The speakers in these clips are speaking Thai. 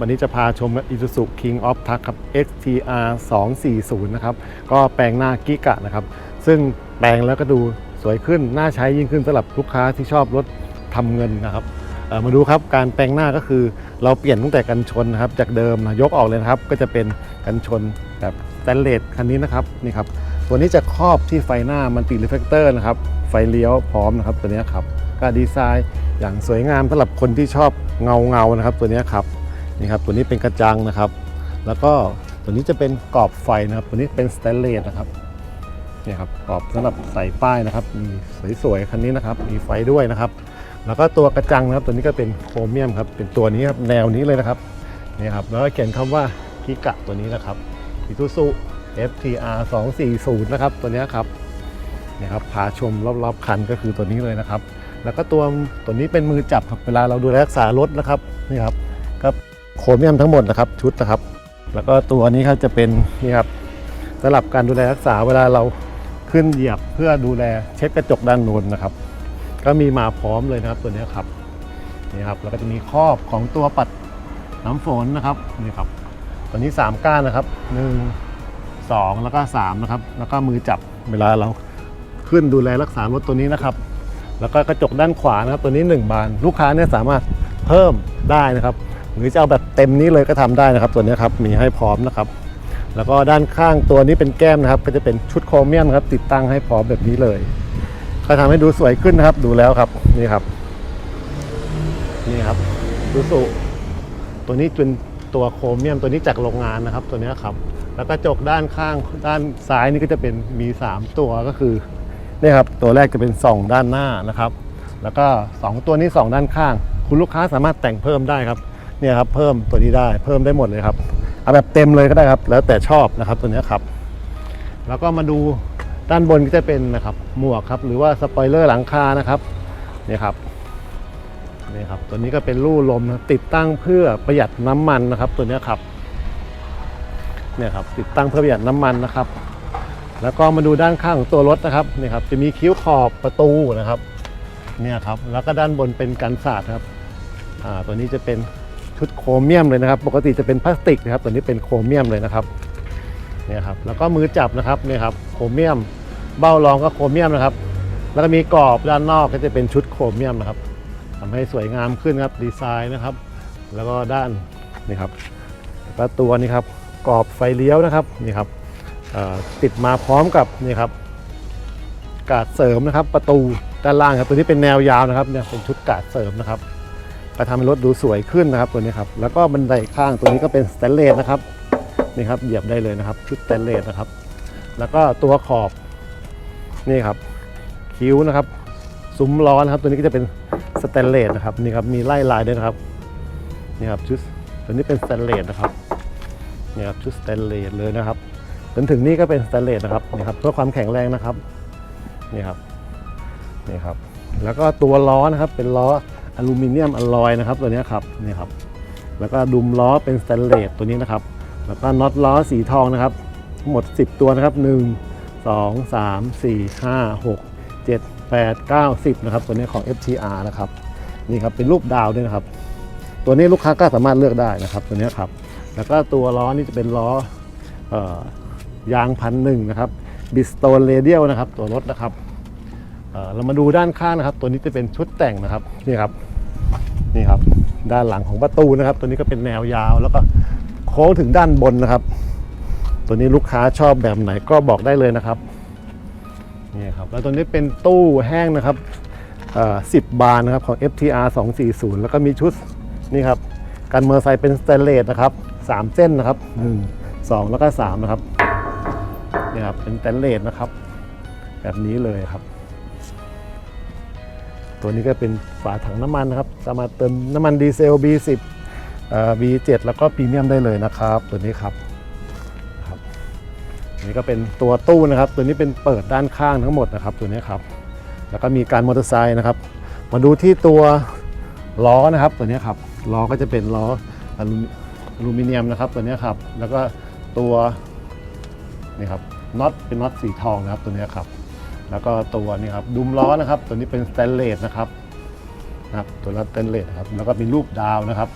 วันนี้จะพาชม Isuzu King of Truck ครับ XTR 240 นะครับ ก็แปลงหน้ากิกะนะครับ ซึ่งแปลงแล้วก็ดูสวยขึ้น น่าใช้ยิ่งขึ้นสำหรับลูกค้าที่ชอบรถทำเงินนะครับมาดูครับการแปลงหน้าก็คือเราเปลี่ยนตั้งแต่กันชนนะครับ จากเดิมนะยกออกเลยนะครับ ก็จะเป็นกันชนแบบสแตนเลสคันนี้นะครับนี่ครับตัวนี้จะครอบที่ไฟหน้ามันติรีเฟกเตอร์นะครับ ไฟเลี้ยวพร้อมนะครับตัวนี้ครับก็ดีไซน์อย่างสวยงามสำหรับคนที่ชอบเงาเงานะครับ ตัวนี้ครับ นี่ครับตัวนี้เป็นกระจังนะครับ แล้วก็ตัวนี้จะเป็นกรอบไฟนะครับ ตัวนี้เป็นสแตนเลสนะครับนี่ครับกรอบสำหรับใส่ป้ายนะครับ มีสวยๆคันนี้นะครับ มีไฟด้วยนะครับ แล้วก็ตัวกระจังนะครับ ตัวนี้ก็เป็นโครเมียมครับ เป็นตัวนี้ครับแนวนี้เลยนะครับนี่ครับแล้วก็เขียนคำว่ากิกะตัวนี้นะครับอิทูซุ FTR 240นะครับตัวนี้ครับนี่ครับพาชมรอบๆคันก็คือตัวนี้เลยนะครับ แล้วก็ตัวตัวนี้เป็นมือจับครับเวลาเราดูแลรักษารถนะครับนี่ครับก็ โครเมียมทั้งหมดนะครับชุดนะครับ แล้วก็ตัวนี้ครับจะเป็นนี่ครับสำหรับการดูแลรักษาเวลาเราขึ้นเหยียบเพื่อดูแลเช็ดกระจกด้านน้นนะครับ ก็มีมาพร้อมเลยนะครับตัวนี้ครับนี่ครับแล้วก็จะมีครอบของตัวปัดน้ำฝนนะครับนี่ครับตัวนี้ 3 ก้านนะครับ 1 2 แล้วก็3นะครับแล้วก็มือจับเวลาเราขึ้นดูแลรักษารถตัวนี้นะครับ แล้วก็กระจกด้านขวานะครับตัวนี้ 1 บาน ลูกค้าเนี่ยสามารถเพิ่มได้นะครับ หรือจะเอาแบบเต็มนี้เลยก็ทำได้นะครับ ตัวนี้ครับมีให้พร้อมนะครับ แล้วก็ด้านข้างตัวนี้เป็นแก้มนะครับ ก็จะเป็นชุดโครเมียมครับ ติดตั้งให้พร้อมแบบนี้เลย ก็ทำให้ดูสวยขึ้นนะครับ ดูแล้วครับนี่ครับ นี่ครับดูสุตัวนี้เป็นตัวโครเมียมตัวนี้จากโรงงานนะครับ ตัวนี้ครับ แล้วก็จกด้านข้างด้านซ้ายนี่ก็จะเป็นมี 3 ตัวก็คือนี่ครับตัวแรกจะเป็นส่องด้านหน้านะครับ แล้วก็ 2 ตัวนี้สองด้านข้าง คุณลูกค้าสามารถแต่งเพิ่มได้ครับ เนี่ยครับเพิ่มตัวนี้ได้เพิ่มได้หมดเลยครับเอาแบบเต็มเลยก็ได้ครับ แล้วแต่ชอบนะครับตัวนี้ครับ แล้วก็มาดูด้านบนก็จะเป็นนะครับหมวกครับ หรือว่าสปอยเลอร์หลังคานะครับนี่ครับนี่ครับตัวนี้ก็เป็นลู่ลมนะติดตั้งเพื่อประหยัดน้ำมันนะครับ ตัวนี้ครับเนี่ยครับติดตั้งเพื่อประหยัดน้ำมันนะครับ แล้วก็มาดูด้านข้างของตัวรถนะครับนี่ครับจะมีคิ้วขอบประตูนะครับเนี่ยครับแล้วก็ด้านบนเป็นกันศาสตร์ครับอ่าตัวนี้จะเป็น ชุดโครเมียมเลยนะครับ ปกติจะเป็นพลาสติกนะครับตัวนี้เป็นโครเมียมเลยนะครับเนี่ยครับแล้วก็มือจับนะครับเนี่ยครับโครเมียม เบ้ารองก็โครเมียมนะครับ แล้วก็มีกรอบด้านนอกก็จะเป็นชุดโครเมียมนะครับทำให้สวยงามขึ้นครับดีไซน์นะครับ แล้วก็ด้านนี่ครับแล้วก็ตัวนี้ครับกรอบไฟเลี้ยวนะครับนี่ครับติดมาพร้อมกับนี่ครับกาดเสริมนะครับ ประตูด้านล่างครับตัวนี้เป็นแนวยาวนะครับเนี่ยเป็นชุดกาดเสริมนะครับ ก็ทำให้รถดูสวยขึ้นนะครับตัวนี้ครับแล้วก็บันไดข้างตัวนี้ก็เป็นสแตนเลสนะครับนี่ครับเหยียบได้เลยนะครับ ชุดสแตนเลสนะครับ แล้วก็ตัวขอบนี่ครับคิ้วนะครับซุ้มล้อนะครับ ตัวนี้ก็จะเป็นสแตนเลสนะครับนี่ครับมีไล่ลายด้วยนะครับนี่ครับชุดตัวนี้เป็นสแตนเลสนะครับนี่ครับชุดสแตนเลสเลยนะครับจนถึงนี่ก็เป็นสแตนเลสนะครับนี่ครับเพื่อความแข็งแรงนะครับนี่ครับนี่ครับ แล้วก็ตัวล้อนะครับเป็นล้อ อลูมิเนียมอลลอยนะครับตัวนี้ครับนี่ครับ แล้วก็ดุมล้อเป็นสแตนเลสตัวนี้นะครับ แล้วก็น็อตล้อสีทองนะครับทั้งหมด 10 ตัวนะครับ 1 2 3 4 5 6 7 8 9 10นะครับตัวนี้ของ FTR นะครับนี่ครับเป็นรูปดาวด้วยนะครับ ตัวนี้ลูกค้าก็สามารถเลือกได้นะครับ ตัวนี้ครับแล้วก็ตัวล้อนี่จะเป็นล้อออยางพันหนึ่งนะครับบิสโตนเรเดียลนะครับ ตัวรถนะครับเเรามาดูด้านข้างนะครับ ตัวนี้จะเป็นชุดแต่งนะครับนี่ครับ นี่ครับ ด้านหลังของประตูนะครับ ตัวนี้ก็เป็นแนวยาวแล้วก็โค้งถึงด้านบนนะครับ ตัวนี้ลูกค้าชอบแบบไหนก็บอกได้เลยนะครับนี่ครับแล้วตัวนี้เป็นตู้แห้งนะครับเอ่อ10บานนะครับของ FTR 240 แล้วก็มีชุดนี่ครับกันเมอร์ไซค์เป็นสเตนเลสนะครับ3 เส้นนะครับ 1 2 แล้วก็3นะครับนี่ครับเป็นสเตนเลสนะครับ แบบนี้เลยครับ ตัวนี้ก็เป็นฝาถังน้ำมันนะครับสามารถเติมน้ำมันดีเซล B10 เอ่อ V7 แล้วก็พรีเมียมได้เลยนะครับ ตัวนี้ครับครับนนี้ก็เป็นตัวตู้นะครับ ตัวนี้เป็นเปิดด้านข้างทั้งหมดนะครับ ตัวนี้ครับ แล้วก็มีการมอเตอร์ไซค์นะครับ มาดูที่ตัวล้อนะครับ ตัวนี้ครับล้อก็จะเป็นล้ออลูมิเนียมนะครับ ตัวนี้ครับ แล้วก็ตัวนี่ครับน็อตเป็นน็อตสีทองนะครับตัวนี้ครับ แล้วก็ตัวนี่ครับดุมล้อนะครับ ตัวนี้เป็นสแตนเลสนะครับนะครับ ตัวน็อตสแตนเลสครับแล้วก็มีรูปดาวนะครับ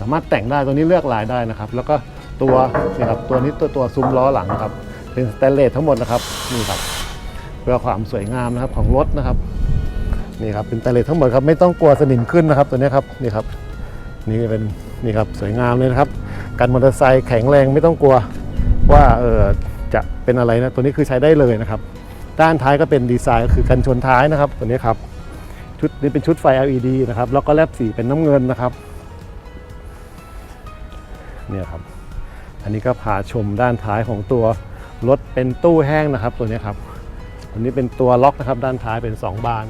สามารถแต่งได้ตัวนี้เลือกลายได้นะครับ แล้วก็ตัวนี่ครับตัวนี้ตัวตัวซุ้มล้อหลังนะครับ เป็นสแตนเลสทั้งหมดนะครับนี่ครับเพื่อความสวยงามนะครับของรถนะครับนี่ครับเป็นสแตนเลสทั้งหมดครับไม่ต้องกลัวสนิมขึ้นนะครับ ตัวนี้ครับนี่ครับ นี่เป็นนี่ครับสวยงามเลยนะครับกันมอเตอร์ไซค์แข็งแรงไม่ต้องกลัวว่าเออจะเป็นอะไรนะตัวนี้คือใช้ได้เลยนะครับ ด้านท้ายก็เป็นดีไซน์ก็คือกันชนท้ายนะครับตัวนี้ครับชุดนี้เป็นชุดไฟ LED นะครับแล้วก็แลบสีเป็นน้ำเงินนะครับเนี่ยครับอันนี้ก็พาชมด้านท้ายของตัวรถเป็นตู้แห้งนะครับ ตัวนี้ครับอันนี้เป็นตัวล็อกนะครับ ด้านท้ายเป็น 2 บาน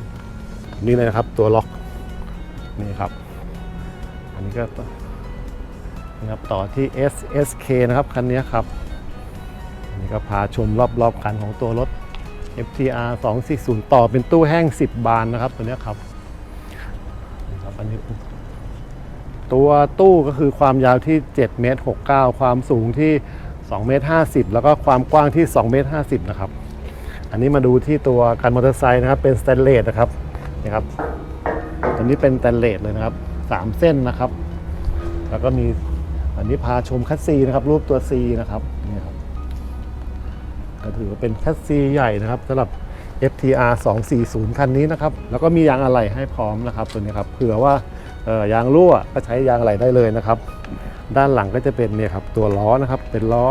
นี่เลยนะครับตัวล็อกนี่ครับ อันนี้ก็นะครับต่อที่ SSK นะครับคันนี้ครับอันนี้ก็พาชมรอบๆคันของตัวรถ FTR 240 ต่อเป็นตู้แห้ง 10 บานนะครับ ตัวเนี้ยครับนะครับอันนี้ตัวตู้ก็คือความยาวที่7เมตร69 ความสูงที่2เมตร50 แล้วก็ความกว้างที่2เมตร50 นะครับ อันนี้มาดูที่ตัวกันมอเตอร์ไซค์นะครับ เป็นสแตนเลสนะครับนี่ครับตัวนี้เป็นสแตนเลสเลยนะครับ 3 เส้นนะครับ แล้วก็มีอันนี้พาชมคัสซีนะครับ รูปตัว C นะครับ ก็ถือว่าเป็นแคสซีใหญ่นะครับสำหรับ FTR 240 คันนี้นะครับ แล้วก็มียางอะไหล่ให้พร้อมนะครับตัวนี้ครับเผื่อว่ายางรั่วก็ใช้ยางอะไหล่ได้เลยนะครับ ด้านหลังก็จะเป็นเนี่ยครับตัวล้อนะครับ เป็นล้อ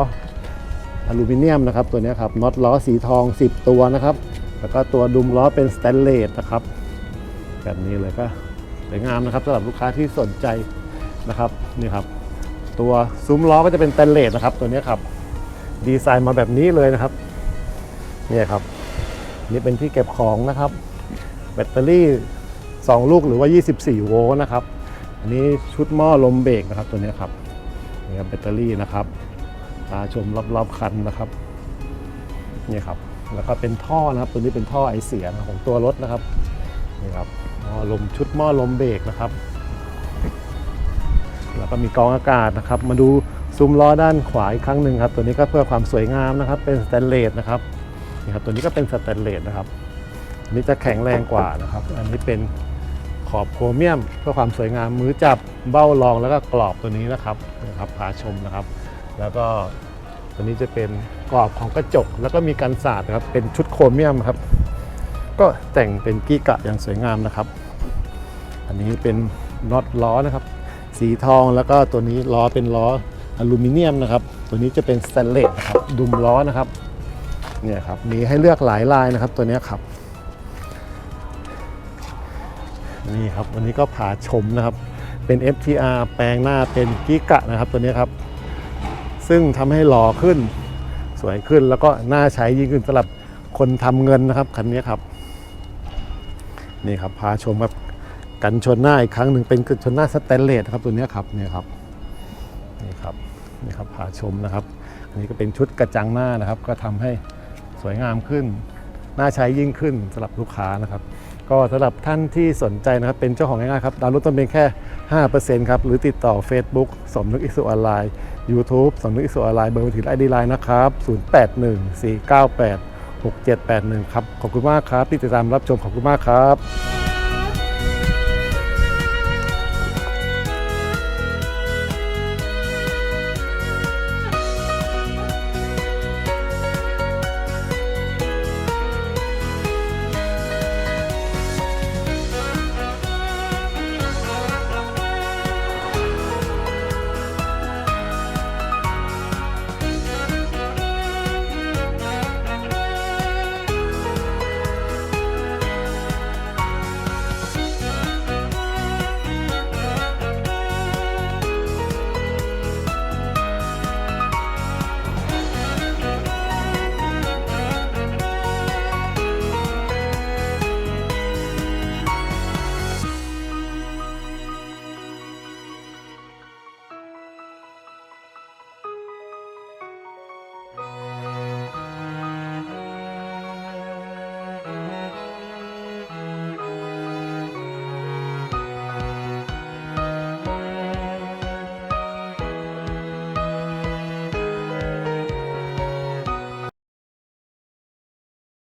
อลูมิเนียมนะครับตัวนี้ครับน็อตล้อสีทอง 10 ตัวนะครับ แล้วก็ตัวดุมล้อเป็นสแตนเลสนะครับแบบนี้เลยก็สวยงามนะครับสำหรับลูกค้าที่สนใจนะครับนี่ครับ ตัวซุ้มล้อก็จะเป็นสแตนเลสนะครับตัวนี้ครับ ดีไซน์มาแบบนี้เลยนะครับเนี่ยครับ นี่เป็นที่เก็บของนะครับ แบตเตอรี่ 2 ลูกหรือว่า 24 โวลต์นะครับ อันนี้ชุดหม้อลมเบรกนะครับตัวนี้ครับนี่ครับแบตเตอรี่นะครับตาชมรอบๆคันนะครับนี่ครับแล้วก็เป็นท่อนะครับ ตัวนี้เป็นท่อไอเสียของตัวรถนะครับนี่ครับหม้อลมชุดหม้อลมเบรกนะครับ แล้วก็มีกองอากาศนะครับ มาดู ซุ้มล้อด้านขวาอีกครั้งหนึ่งครับ ตัวนี้ก็เพื่อความสวยงามนะครับ เป็นสแตนเลสนะครับนี่ครับ ตัวนี้ก็เป็นสแตนเลสนะครับอันนี้จะแข็งแรงกว่านะครับ อันนี้เป็นขอบโครเมียม เพื่อความสวยงามมือจับเบ้ารองแล้วก็กรอบตัวนี้นะครับนะครับพาชมนะครับ แล้วก็ตัวนี้จะเป็นกรอบของกระจก แล้วก็มีกันสาดนะครับเป็นชุดโครเมียมครับ ก็แต่งเป็นกีกะอย่างสวยงามนะครับ อันนี้เป็นน็อตล้อนะครับ สีทองแล้วก็ตัวนี้ล้อเป็นล้อ อลูมิเนียมนะครับ ตัวนี้จะเป็นสแตนเลสนะครับดุมล้อนะครับเนี่ยครับมีให้เลือกหลายลายนะครับ ตัวนี้ครับนี่ครับวันนี้ก็ผาชมนะครับ เป็น FTR แปลงหน้าเป็นกิกะนะครับ ตัวนี้ครับ ซึ่งทำให้หล่อขึ้น สวยขึ้นแล้วก็น่าใช้ยิ่งขึ้นสำหรับคนทำเงินนะครับคันนี้ครับ นี่ครับพาชมครับกันชนหน้าอีกครั้งหนึ่งเป็นกันชนหน้าสแตนเลสครับตัวนี้ครับเนี่ยครับ นี่ครับนี่ครับพาชมนะครับ อันนี้ก็เป็นชุดกระจังหน้านะครับ ก็ทำให้สวยงามขึ้น น่าใช้ยิ่งขึ้นสำหรับลูกค้านะครับ ก็สำหรับท่านที่สนใจนะครับ เป็นเจ้าของง่ายๆครับดาวน์โหลดต้นเป็นแค่ 5%ครับ หรือติดต่อ Facebook สมนึกอิสุออนไลน์ YouTube สมนึกอิสุออนไลน์เบอร์มือถือไอดีไลน์นะครับ 0814986781 ครับ ขอบคุณมากครับ ที่ติดตามรับชมขอบคุณมากครับ